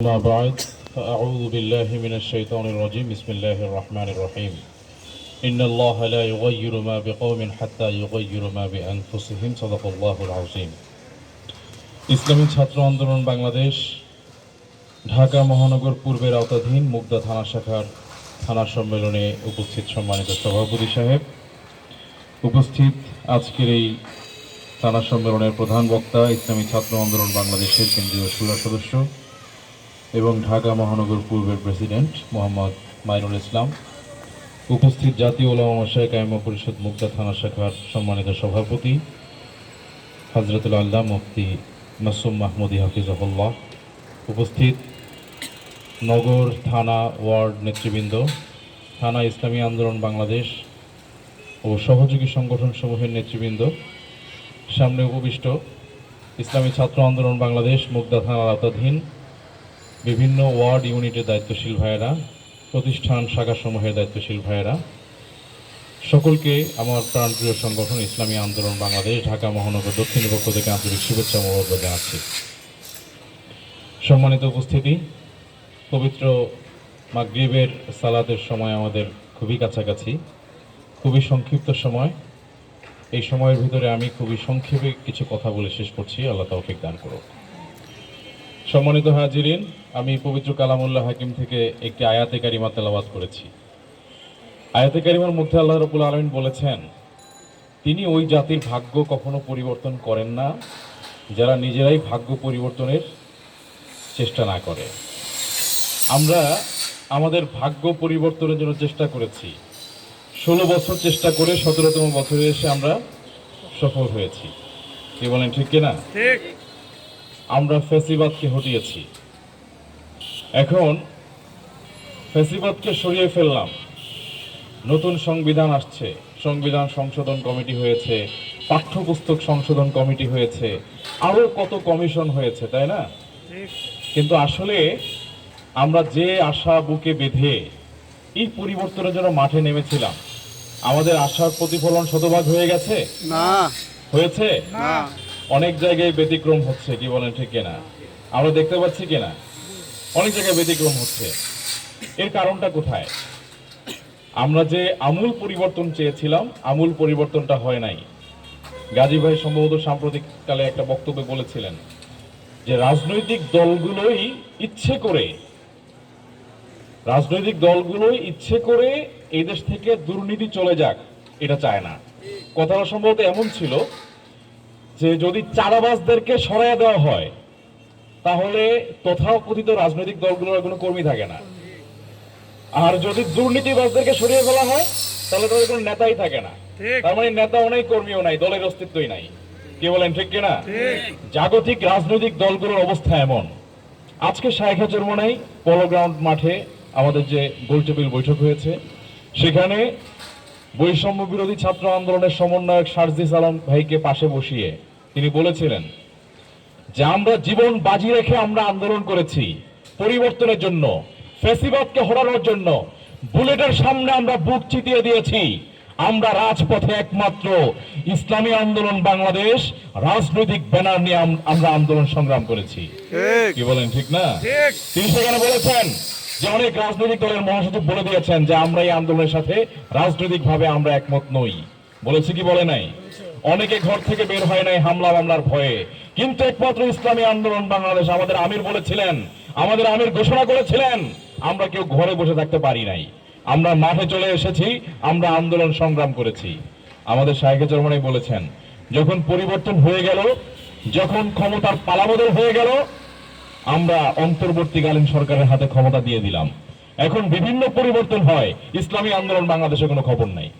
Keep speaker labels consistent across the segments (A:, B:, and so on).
A: أما بعد فأعوذ بالله من الشيطان الرجيم بسم الله الرحمن الرحيم إن الله لا يغير ما بقوم حتى يغير ما بأنفسهم صدق الله العظيم ইসলামী ছাত্র আন্দোলন বাংলাদেশ ঢাকা মহানগর পূর্বের আওতাধীন মুগদা থানা শাখার থানা সম্মেলনে উপস্থিত সম্মানিত সভাপতি সাহেব উপস্থিত আজকের এই থানা সম্মেলনের প্রধান বক্তা ইসলামী ছাত্র আন্দোলন বাংলাদেশের কেন্দ্রীয় সুরা সদস্য এবং ঢাকা মহানগর পূর্বের প্রেসিডেন্ট মোহাম্মদ মাইনুল ইসলাম, উপস্থিত জাতীয় ওলামা মশাই কায়মা পরিষদ মুক্তা থানা শাখার সম্মানিত সভাপতি হজরতুল আল্লাহ মুফতি মাসুম মাহমুদি হাফিজহুল্লাহ, উপস্থিত নগর থানা ওয়ার্ড নেতৃবৃন্দ, থানা ইসলামী আন্দোলন বাংলাদেশ ও সহযোগী সংগঠন সমূহের নেতৃবৃন্দ, সামনে উপবিষ্ট ইসলামী ছাত্র আন্দোলন বাংলাদেশ মুগদা থানার আওতাধীন বিভিন্ন ওয়ার্ড ইউনিটের দায়িত্বশীল ভাইয়েরা, প্রতিষ্ঠান শাখাসমূহের দায়িত্বশীল ভাইয়েরা, সকলকে আমার প্রাণপ্রিয় সংগঠন ইসলামী আন্দোলন বাংলাদেশ, ঢাকা মহানগর দক্ষিণ পক্ষ থেকে আন্তরিক শুভেচ্ছা মোবারক জানাচ্ছি। সম্মানিত উপস্থিতি, পবিত্র মাগরিবের সালাতের সময় আমাদের খুবই কাছাকাছি, খুবই সংক্ষিপ্ত সময়। এই সময়ের ভিতরে আমি খুবই সংক্ষেপে কিছু কথা বলে শেষ করছি। আল্লাহ তৌফিক দান করুক। সম্মানিত হাজিরিন, আমি পবিত্র কালামুল্লাহ হাকিম থেকে একটি আয়াতে কারিমা তেলাওয়াত করেছি। আয়াতে কারিমার মধ্যে আল্লাহ রবুল আলমিন বলেছেন, তিনি ওই জাতির ভাগ্য কখনো পরিবর্তন করেন না, যারা নিজেরাই ভাগ্য পরিবর্তনের চেষ্টা না করে। আমরা আমাদের ভাগ্য পরিবর্তনের জন্য চেষ্টা করেছি। ষোলো বছর চেষ্টা করে সতেরোতম বছরে এসে আমরা সফল হয়েছি। কি বলেন, ঠিক কিনা?
B: ঠিক।
A: আমরা ফেসিবাদকে হটিয়েছি। এখন ফেসিবাদকে সরিয়ে ফেললাম। নতুন সংবিধান আসছে। সংবিধান সংশোধন কমিটি হয়েছে পাঠ্যপুস্তক সংশোধন কমিটি হয়েছে আরও কত কমিশন হয়েছে তাই না? কিন্তু আসলে আমরা যে আশা বুকে বেঁধে এই পরিবর্তনের জন্য মাঠে নেমেছিলাম। আমাদের আশার প্রতিফলন শতভাগ হয়ে গেছে?
C: না।
A: হয়েছে?
C: না।
A: অনেক জায়গায় ব্যতিক্রম হচ্ছে, কি বলেন, ঠিক কিনা? আমরা দেখতে পাচ্ছি কিনা? অনেক জায়গায় ব্যতিক্রম হচ্ছে। এর কারণটা কোথায়? আমরা যে আমূল পরিবর্তন চেয়েছিলাম, আমূল পরিবর্তনটা হয় নাই। গাজী ভাই সম্ভবত সাম্প্রতিককালে একটা বক্তব্যে বলেছিলেন যে, রাজনৈতিক দলগুলোই ইচ্ছে করে, রাজনৈতিক দলগুলোই ইচ্ছে করে এই দেশ থেকে দুর্নীতি চলে যাক, এটা চায় না। কথাটা সম্ভবত এমন ছিল যে যদি চারাবাজদেরকে সরাইয়া দেওয়া হয় তাহলে তথাকথিত রাজনৈতিক দলগুলোর কোনো কর্মী থাকে না। আর যদি দুর্নীতিবাজদেরকে সরিয়ে ফেলা হয় তাহলে তাদের কোনো নেতাই থাকে না। তার মানে নেতাও নাই কর্মীও নাই দলের অস্তিত্বই নাই। কি বলেন ঠিক কিনা? জাগতিক রাজনৈতিক দলগুলোর অবস্থা এমন। আজকে শায়েখা চরমনাই পলো গ্রাউন্ড মাঠে আমাদের যে গোলটেবিল বৈঠক হয়েছে সেখানে বৈষম্য বিরোধী ছাত্র আন্দোলনের সমন্বয়ক শারজিস আলম ভাইকে পাশে বসিয়ে তিনি বলেছিলেন যে আমরা জীবন বাজি রেখে আমরা আন্দোলন করেছি পরিবর্তনের জন্য ফেসিবাদকে হরানোর জন্য বুলেটের সামনে আমরা বুক চিতিয়ে দিয়েছি। আমরা রাজপথে একমাত্র ইসলামী আন্দোলন বাংলাদেশ রাজনৈতিক ব্যানার নিয়ে আমরা আন্দোলন সংগ্রাম করেছি। কি বলেন ঠিক না? তিনি সেখানে বলেছেন যে অনেক রাজনৈতিক দলের মহাসচিব বলে দিয়েছেন যে আমরা এই আন্দোলনের সাথে রাজনৈতিক ভাবে আমরা একমত নই। বলেছি কি বলে নাই? অনেকে ঘর থেকে বের হয় নাই হামলা মামলার ভয়ে। কিন্তু একমাত্র ইসলামী আন্দোলন বাংলাদেশ, আমাদের আমির বলেছিলেন, আমাদের আমির ঘোষণা করেছিলেন, আমরা কেউ ঘরে বসে থাকতে পারি নাই। আমরা মাঠে চলে এসেছি, আমরা আন্দোলন সংগ্রাম করেছি। আমাদের শাহেখ চরমনাই বলেছেন, যখন পরিবর্তন হয়ে গেল, যখন ক্ষমতার পালাবদল হয়ে গেল, আমরা অন্তর্বর্তীকালীন সরকারের হাতে ক্ষমতা দিয়ে দিলাম। এখন বিভিন্ন পরিবর্তন হয়, ইসলামী আন্দোলন বাংলাদেশে কোনো খবর নাই।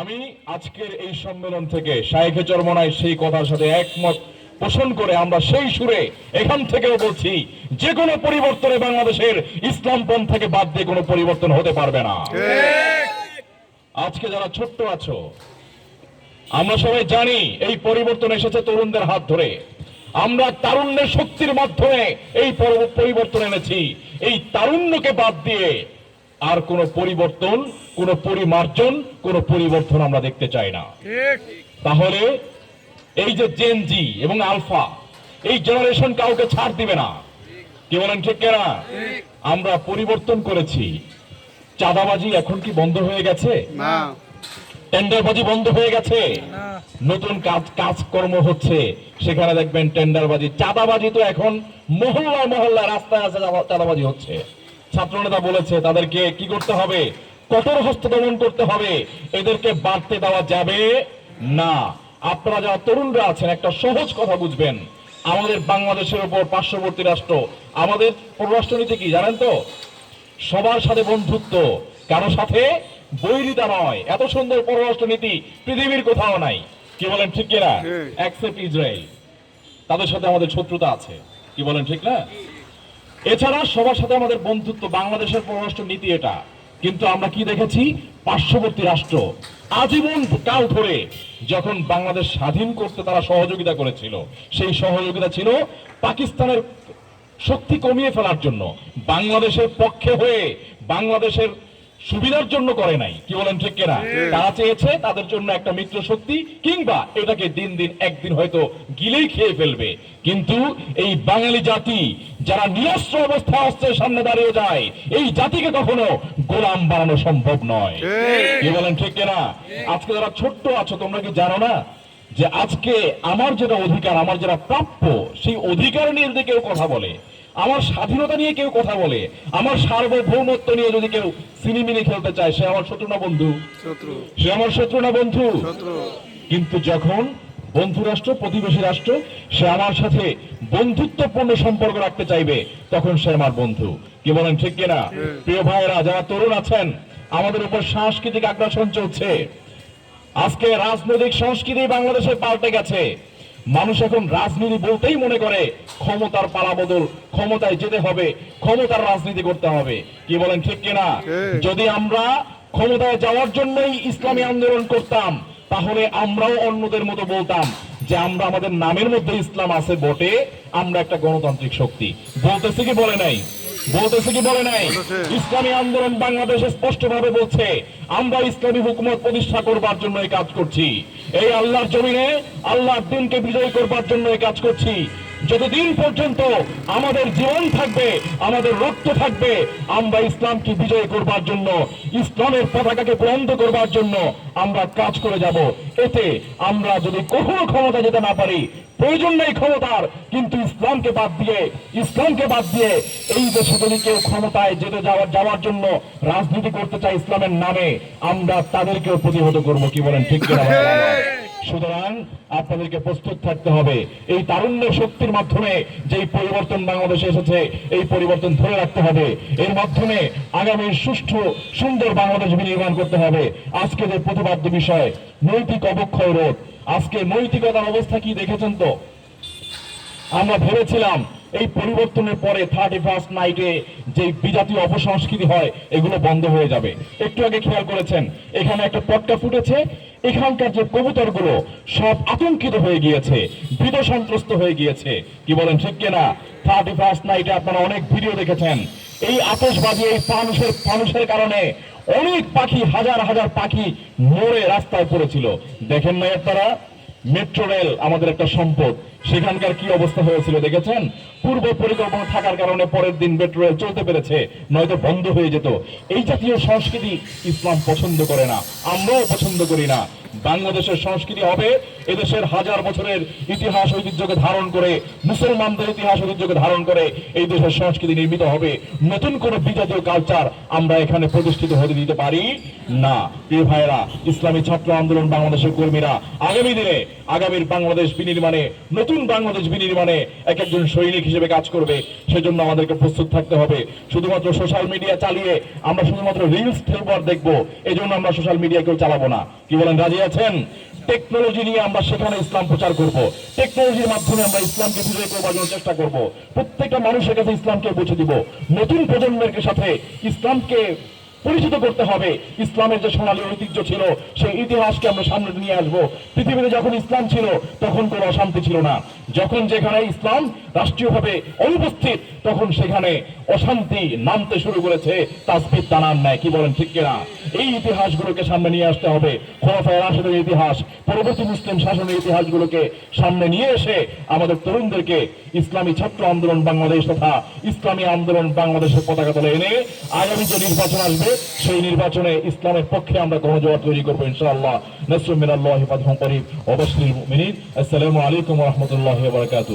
A: আমি আজকের এই সম্মেলন থেকে শাইখে চরমনায় সেই কথার সাথে একমত পোষণ করে আমরা সেই সুরে এখান থেকেও বলছি যে কোনো পরিবর্তনে বাংলাদেশের ইসলাম পন্থাকে বাদ দিয়ে কোনো পরিবর্তন হতে পারবে না। আজকে যারা ছোট্ট আছো আমরা সবাই জানি এই পরিবর্তন এসেছে তরুণদের হাত ধরে। আমরা তারুণ্যের শক্তির মাধ্যমে এই পরিবর্তন এনেছি। এই তারুণ্যকে বাদ দিয়ে আর কোনো পরিবর্তন কোনো পরিমার্জন কোনো পরিবর্তন আমরা দেখতে চাই না। তাহলে এই যে জেনজি এবং আলফা এই জেনারেশন কাউকে ছাড় দিবে না। কি বলেন ঠিক কেনা? আমরা পরিবর্তন করেছি। চাঁদাবাজি এখন কি বন্ধ হয়ে গেছে?
C: না।
A: টেন্ডারবাজি বন্ধ হয়ে গেছে? নতুন কাজ কাজকর্ম হচ্ছে। সেখানে দেখবেন টেন্ডারবাজি চাঁদাবাজি তো এখন মহল্লা মহল্লা রাস্তায় আছে চাঁদাবাজি হচ্ছে। ছাত্রনেতা বলেছে তাদেরকে কি করতে হবে? কঠোর হস্ত দমন করতে হবে? এদেরকে বাড়তে দেওয়া যাবে না। আপনারা যারা তরুণরা আছেন একটা সহজ কথা বুঝবেন। আমাদের বাংলাদেশের উপর পার্শ্ববর্তী রাষ্ট্র আমাদের পররাষ্ট্রনীতি কি জানেন তো? সবার সাথে বন্ধুত্ব কারও সাথে বৈরিতা নয়। এত সুন্দর পররাষ্ট্রনীতি পৃথিবীর কোথাও নাই। কি বলেন ঠিক কিনা? অ্যাকসেপ্ট ইসরায়েল তাদের সাথে আমাদের শত্রুতা আছে। কি বলেন ঠিক না? এছাড়া সবার সাথে আমাদের বন্ধুত্ব, বাংলাদেশের পররাষ্ট্র নীতি এটা। কিন্তু আমরা কি দেখেছি? পার্শ্ববর্তী রাষ্ট্র আজীবন কাল ধরে যখন বাংলাদেশ স্বাধীন করতে তারা সহযোগিতা করেছিল, সেই সহযোগিতা ছিল পাকিস্তানের শক্তি কমিয়ে ফেলার জন্য। বাংলাদেশের পক্ষে হয়ে বাংলাদেশের সুবিধার জন্য করে নাই। কি বলেন ঠিক কিনা? তারা চেয়েছে তাদের জন্য একটা মিত্র শক্তি কিংবা এটাকে দিন দিন একদিন হয়তো গিলেই খেয়ে ফেলবে। কিন্তু এই বাঙালি জাতি যারা নিরস্ত্র অবস্থায় অস্ত্রের সামনে দাঁড়িয়ে যায় এই জাতিকে কখনো গোলাম বানানো সম্ভব নয়। কি বলেন ঠিক কিনা? আজকে যারা ছোট্ট আছো তোমরা কি জানো না যে আজকে আমার যেটা অধিকার আমার যেটা প্রাপ্য সেই অধিকার নিয়ে যদি কেউ কথা বলে আমার স্বাধীনতা নিয়ে কেউ কথা বলে আমার সার্বভৌমত্ব নিয়ে যদি কেউ সিনেমিনি খেলতে চায় সে আমার শত্রু না বন্ধু? সে আমার শত্রু না বন্ধু? কিন্তু যখন বন্ধু রাষ্ট্র প্রতিবেশী রাষ্ট্র সে আমার সাথে বন্ধুত্বপূর্ণ সম্পর্ক রাখতে চাইবে তখন সে আমার বন্ধু। কি বলেন ঠিক কিনা? প্রিয় ভাইয়েরা যারা তরুণ আছেন আমাদের উপর সাংস্কৃতিক আগ্রাসন চলছে। আজকে রাজনৈতিক সংস্কৃতি বাংলাদেশে পাল্টে গেছে। মানুষ এখন রাজনীতি বলতেই মনে করে ক্ষমতার পালাবদল ক্ষমতায় যেতে হবে ক্ষমতার রাজনীতি করতে হবে। কি বলেন ঠিক কিনা? যদি আমরা ক্ষমতায় যাওয়ার জন্যই ইসলামী আন্দোলন করতাম তাহলে আমরাও অন্যদের মতো বলতাম যে আমরা আমাদের নামের মধ্যে ইসলাম আছে বটে আমরা একটা গণতান্ত্রিক শক্তি। বলতেছে কি বলে নাই? বলতেছে কি বলে নাই ইসলামী আন্দোলন বাংলাদেশে স্পষ্টভাবে বলছে আমরা ইসলামী হুকুমত প্রতিষ্ঠা করবার জন্য এই কাজ করছি। এই আল্লাহর জমিনে আল্লাহর দিনকে বিজয় করবার জন্য এই কাজ করছি। যতদিন পর্যন্ত আমাদের জীবন থাকবে আমাদের রক্ত থাকবে আমরা ইসলামকে বিজয় করবার জন্য ইসলামের পতাকাকে বুলন্দ করবার জন্য আমরা কাজ করে যাব। এতে আমরা যদি কখনো ক্ষমতা যেতে না পারি প্রয়োজন নেই ক্ষমতার কিন্তু ইসলামকে বাদ দিয়ে ইসলামকে বাদ দিয়ে এই দেশে যদি কেউ ক্ষমতায় যেতে যাওয়ার যাওয়ার জন্য রাজনীতি করতে চায় ইসলামের নামে আমরা তাদেরকেও প্রতিহত করব কি বলেন ঠিক আমার? সুতরাং আপনাদেরকে প্রস্তুত থাকতে হবে। এই তারুণ্য শক্তির মাধ্যমে যেই পরিবর্তন বাংলাদেশে এসেছে, এই পরিবর্তন ধরে রাখতে হবে। এর মাধ্যমে আগামীর সুষ্ঠু, সুন্দর বাংলাদেশ বিনির্মাণ করতে হবে। আজকে যে প্রতিবাদ্য বিষয়, নৈতিক অবক্ষয় রোধ। আজকে নৈতিকতার অবস্থা কি দেখেছেন তো? আমরা ভেবেছিলাম এই পরিবর্তনের পরে থার্টি ফার্স্ট নাইটে যে বিজাতীয় অপসংস্কৃতি হয়, এগুলো বন্ধ হয়ে যাবে। একটু আগে খেয়াল করেছেন, এখানে একটা পটকা ফুটেছে, এখানকার যে কবুতরগুলো সব আতঙ্কিত হয়ে গিয়েছে ভীত সন্ত্রস্ত হয়ে গিয়েছে। কি বলেন, ঠিক কিনা? থার্টি ফার্স্ট নাইটে আপনারা অনেক ভিডিও দেখেছেন। এই আতশবাজি, এই ফানুষের ফানুষের কারণে অনেক পাখি, হাজার হাজার পাখি মরে রাস্তায় পড়েছিল। দেখেন না আপনারা? মেট্রো রেল আমাদের একটা সম্পদ। সেখানকার কি অবস্থা হয়েছিল দেখেছেন? পূর্ব পরিকল্পনা থাকার কারণে পরের দিন মেট্রো রেল চলতে পেরেছে, নয়তো বন্ধ হয়ে যেত। এই জাতীয় সংস্কৃতি ইসলাম পছন্দ করে না, আমরাও পছন্দ করি না। বাংলাদেশের সংস্কৃতি হবে এদেশের হাজার বছরের ইতিহাস ঐতিহ্যকে ধারণ করে, মুসলমানদের ইতিহাস ঐতিহ্যকে ধারণ করে এই দেশের সংস্কৃতি নির্মিত হবে। নতুন কোন বিজাতীয় কালচার আমরা এখানে প্রতিষ্ঠিত হতে দিতে পারি। না। প্রিয় ভাইয়েরা, ইসলামী ছাত্র আন্দোলন বাংলাদেশের কর্মীরা আগামী দিনে আগামীর বাংলাদেশ বিনির্মাণে, নতুন বাংলাদেশ বিনির্মাণে এক একজন সৈনিক হিসেবে কাজ করবে, সেজন্য আমাদেরকে প্রস্তুত থাকতে হবে। শুধুমাত্র সোশ্যাল মিডিয়া চালিয়ে আমরা শুধুমাত্র রিলস ঠেলবো আর দেখব এই জন্য আমরা সোশ্যাল মিডিয়া কেউ চালাবো না। কি বলেন, রাজি আছেন? টেকনোলজি নিয়ে আমরা সেখানে ইসলাম প্রচার করব। টেকনোলজির মাধ্যমে আমরা ইসলামকে বিজয় করবার জন্য চেষ্টা করব। প্রত্যেকটা মানুষের কাছে ইসলামকে পৌঁছে দিব। নতুন প্রজন্মের সাথে ইসলামকে পরিচিত করতে হবে। ইসলামের যে সোনালী ঐতিহ্য ছিল, সেই ইতিহাসকে আমরা সামনে নিয়ে আসব। পৃথিবীতে যখন ইসলাম ছিল, তখন কোনো অশান্তি ছিল না। যখন যেখানে ইসলাম রাষ্ট্রীয়ভাবে অনুপস্থিত, তখন সেখানে অশান্তি নামতে শুরু করেছে। তাসবিদ দানার ন্যায়, কি বলেন, ঠিক কিনা? এই ইতিহাসগুলোকে সামনে নিয়ে আসতে হবে। খোলাফায় রাশেদের ইতিহাস, পরবর্তী মুসলিম শাসনের ইতিহাসগুলোকে সামনে নিয়ে এসে আমাদের তরুণদেরকে ইসলামী ছাত্র আন্দোলন বাংলাদেশ তথা ইসলামী আন্দোলন বাংলাদেশের পতাকা তলে এনে আগামী যে নির্বাচন আসবে সেই নির্বাচনে ইসলামের পক্ষে আমরা গণজোয়ার তৈরি করব ইনশাআল্লাহ। নসরুম মিনাল্লাহি ফাতহুম করিম, অবশ্যই মুমিনিন। আসসালামু আলাইকুম রহমতুল্লাহ বারকাতু